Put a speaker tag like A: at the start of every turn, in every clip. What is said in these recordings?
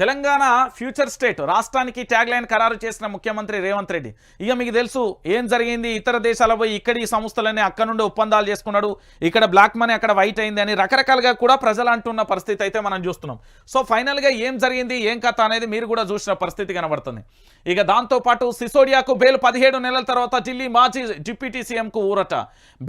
A: Telangana future state రాష్ట్రానికి tag line ఖరారు చేసిన ముఖ్యమంత్రి రేవంత్ రెడ్డి. ఇక మీకు తెలుసు ఏం జరిగింది? ఇతర దేశాల పోయి ఇక్కడ ఈ సంస్థలన్నీ అక్కడ నుండి ఒప్పందాలు చేసుకున్నాడు. ఇక్కడ బ్లాక్ మనీ అక్కడ వైట్ అయింది అని రకరకాలుగా కూడా ప్రజలు అంటున్న పరిస్థితి అయితే మనం చూస్తున్నాం. సో ఫైనల్గా ఏం జరిగింది? ఏం కథ అనేది మీరు కూడా చూసిన పరిస్థితి కనబడుతుంది. ఇక దాంతోపాటు సిసోడియాకు బెయిల్ పదిహేడు నెలల తర్వాత ఢిల్లీ మాజీ డిప్యూటీ సీఎంకు ఊరట.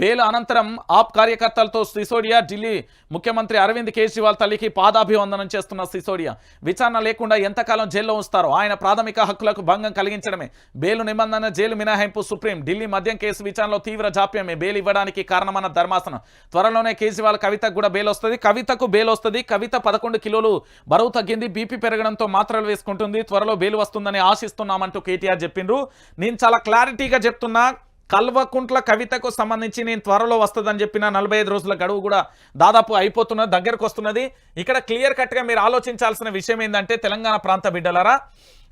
A: బెయిల్ అనంతరం ఆప్ కార్యకర్తలతో సిసోడియా ఢిల్లీ ముఖ్యమంత్రి అరవింద్ కేజ్రీవాల్ తల్లికి పాదాభివందనం చేస్తున్న సిసోడియా. విచారణ లేకుండా ఎంతకాలం జైల్లో ఉంచుతారో? ఆయన ప్రాథమిక హక్కులకు భంగం కలిగించడమే. బెయిల్ నిబంధన జైలు మినహాయింపు సుప్రీం ఢిల్లీ మద్యం కేసు విచారణలో తీవ్ర జాప్యమే. బెయిల్ ఇవ్వడానికి కారణమన్న ధర్మాసనం. త్వరలోనే కేజ్రీవాల్ కవితకు కూడా బెయిల్ వస్తుంది. కవితకు బెయిల్ వస్తుంది. కవిత పదకొండు కిలోలు బరువు తగ్గింది. బీపీ పెరగడంతో మాత్రలు వేసుకుంటుంది. త్వరలో బెయిల్ వస్తుందని ఆశిస్తున్నామంటూ కేటీఆర్ చెప్పిండ్రు. నేను చాలా క్లారిటీగా చెప్తున్నా. కల్వకుంట్ల కవితకు సంబంధించి నేను త్వరలో వస్తుందని చెప్పిన నలభై ఐదు రోజుల గడువు కూడా దాదాపు అయిపోతున్నది దగ్గరకు వస్తున్నది. ఇక్కడ క్లియర్ కట్గా మీరు ఆలోచించాల్సిన విషయం ఏంటంటే తెలంగాణ ప్రాంత బిడ్డలరా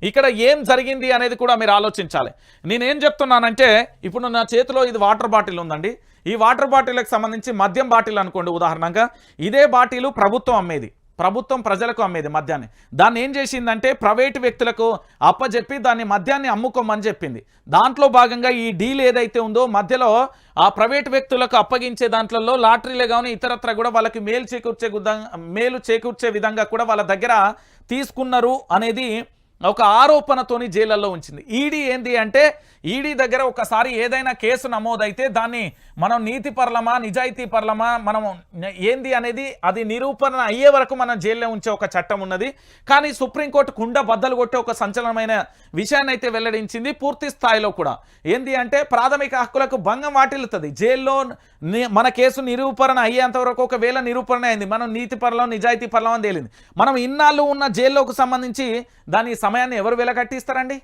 A: ఇక్కడ ఏం జరిగింది అనేది కూడా మీరు ఆలోచించాలి. నేనేం చెప్తున్నానంటే ఇప్పుడు నా చేతిలో ఇది వాటర్ బాటిల్ ఉందండి. ఈ వాటర్ బాటిల్కి సంబంధించి మద్యం బాటిల్ అనుకోండి ఉదాహరణగా. ఇదే బాటిల్ ప్రభుత్వం అమ్మేది. ప్రభుత్వం ప్రజలకు అమ్మేది మద్యాన్ని. దాన్ని ఏం చేసిందంటే ప్రైవేటు వ్యక్తులకు అప్పజెప్పి దాన్ని మద్యాన్ని అమ్ముకోమని చెప్పింది. దాంట్లో భాగంగా ఈ డీల్ ఏదైతే ఉందో మధ్యలో ఆ ప్రైవేటు వ్యక్తులకు అప్పగించే దాంట్లో లాటరీలే కానీ ఇతరత్ర కూడా వాళ్ళకి మేలు చేకూర్చే విధంగా మేలు చేకూర్చే విధంగా కూడా వాళ్ళ దగ్గర తీసుకున్నారు అనేది ఒక ఆరోపణతోని జైళ్ళల్లో ఉంచింది. ఈడీ ఏంది అంటే ఈడీ దగ్గర ఒకసారి ఏదైనా కేసు నమోదైతే దాన్ని మనం నీతి పర్లమా నిజాయితీ పర్లమా మనం ఏంది అనేది అది నిరూపణ అయ్యే వరకు మనం జైల్లో ఉంచే ఒక చట్టం ఉన్నది. కానీ సుప్రీంకోర్టు కుండ బద్దలు కొట్టే ఒక సంచలనమైన విషయాన్ని అయితే వెల్లడించింది పూర్తి స్థాయిలో కూడా. ఏంది అంటే ప్రాథమిక హక్కులకు భంగం వాటిల్లుతుంది. జైల్లో మన కేసు నిరూపణ అయ్యేంత వరకు ఒకవేళ నిరూపణ అయింది మనం నీతి పర్లం నిజాయితీ పర్లం అని తేలింది. మనం ఇన్నాళ్ళు ఉన్న జైల్లోకి సంబంధించి దాని సమయాన్ని ఎవరు వెలకట్టిస్తారండి?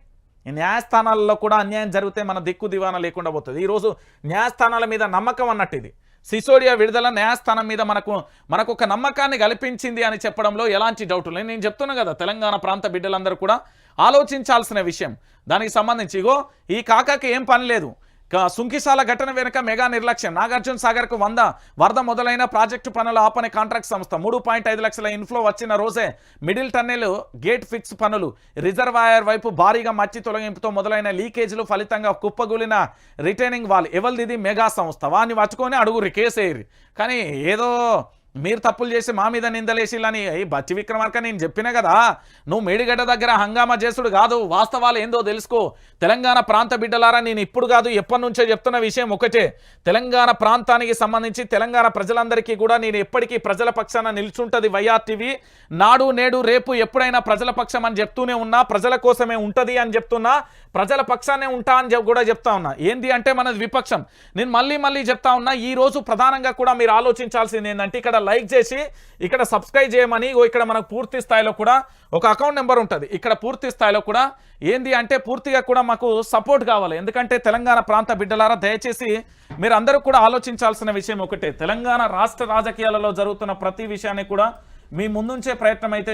A: ఈ న్యాయస్థానాలలో కూడా అన్యాయం జరిగితే మన దిక్కు దివాన లేకుండా పోతుంది. ఈరోజు న్యాయస్థానాల మీద నమ్మకం అన్నట్టు ఇది సిసోడియా విడుదల న్యాయస్థానం మీద మనకు మనకు ఒక నమ్మకాన్ని కల్పించింది అని చెప్పడంలో ఎలాంటి డౌట్ లేదు. నేను చెప్తున్నా కదా తెలంగాణ ప్రాంత బిడ్డలందరూ కూడా ఆలోచించాల్సిన విషయం. దానికి సంబంధించి ఇగో ఈ కాకాకి ఏం పని లేదు. సుంకిశాల ఘటన వెనుక మెగా నిర్లక్ష్యం. నాగార్జున సాగర్కు వంద వరద మొదలైన ప్రాజెక్టు పనుల ఆపని కాంట్రాక్ట్ సంస్థ. మూడు పాయింట్ ఐదు లక్షల ఇన్ఫ్లో వచ్చిన రోజే మిడిల్ టన్నెల్ గేట్ ఫిక్స్ పనులు రిజర్వాయర్ వైపు భారీగా మచ్చి తొలగింపుతో మొదలైన లీకేజీలు ఫలితంగా కుప్పగూలిన రిటైనింగ్ వాల్. ఎవరిది మెగా సంస్థ? వాన్ని పట్టుకొని అడుగురి కేసేరి కానీ ఏదో మీరు తప్పులు చేసి మా మీద నిందలేసిల్లని బచ్చి విక్రమార్క నేను చెప్పిన కదా నువ్వు మేడిగడ్డ దగ్గర హంగామా చేసుడు కాదు వాస్తవాలు ఏందో తెలుసుకో. తెలంగాణ ప్రాంత బిడ్డలారా నేను ఇప్పుడు కాదు ఎప్పటి నుంచో చెప్తున్న విషయం ఒకటే. తెలంగాణ ప్రాంతానికి సంబంధించి తెలంగాణ ప్రజలందరికీ కూడా నేను ఎప్పటికీ ప్రజల పక్షాన నిల్చుంటుంది వైఆర్ టీవీ. నాడు నేడు రేపు ఎప్పుడైనా ప్రజల పక్షం అని చెప్తూనే ఉన్నా ప్రజల కోసమే ఉంటది అని చెప్తున్నా ప్రజల పక్షానే ఉంటా అని కూడా చెప్తా ఉన్నా. ఏంది అంటే మనది విపక్షం. నేను మళ్ళీ మళ్ళీ చెప్తా ఉన్నా ఈ రోజు ప్రధానంగా కూడా మీరు ఆలోచించాల్సింది ఏంటంటే ఇక్కడ లైక్ చేసి ఇక్కడ సబ్స్క్రైబ్ చేయమని ఇక్కడ మనకు పూర్తి స్థాయిలో కూడా ఒక అకౌంట్ నెంబర్ ఉంటుంది. ఇక్కడ పూర్తి స్థాయిలో కూడా ఏంది అంటే పూర్తిగా కూడా మాకు సపోర్ట్ కావాలి. ఎందుకంటే తెలంగాణ ప్రాంత బిడ్డలారా దయచేసి మీరు అందరూ కూడా ఆలోచించాల్సిన విషయం ఒకటే. తెలంగాణ రాష్ట్ర రాజకీయాలలో జరుగుతున్న ప్రతి విషయాన్ని కూడా మీ ముందుంచే ప్రయత్నం అయితే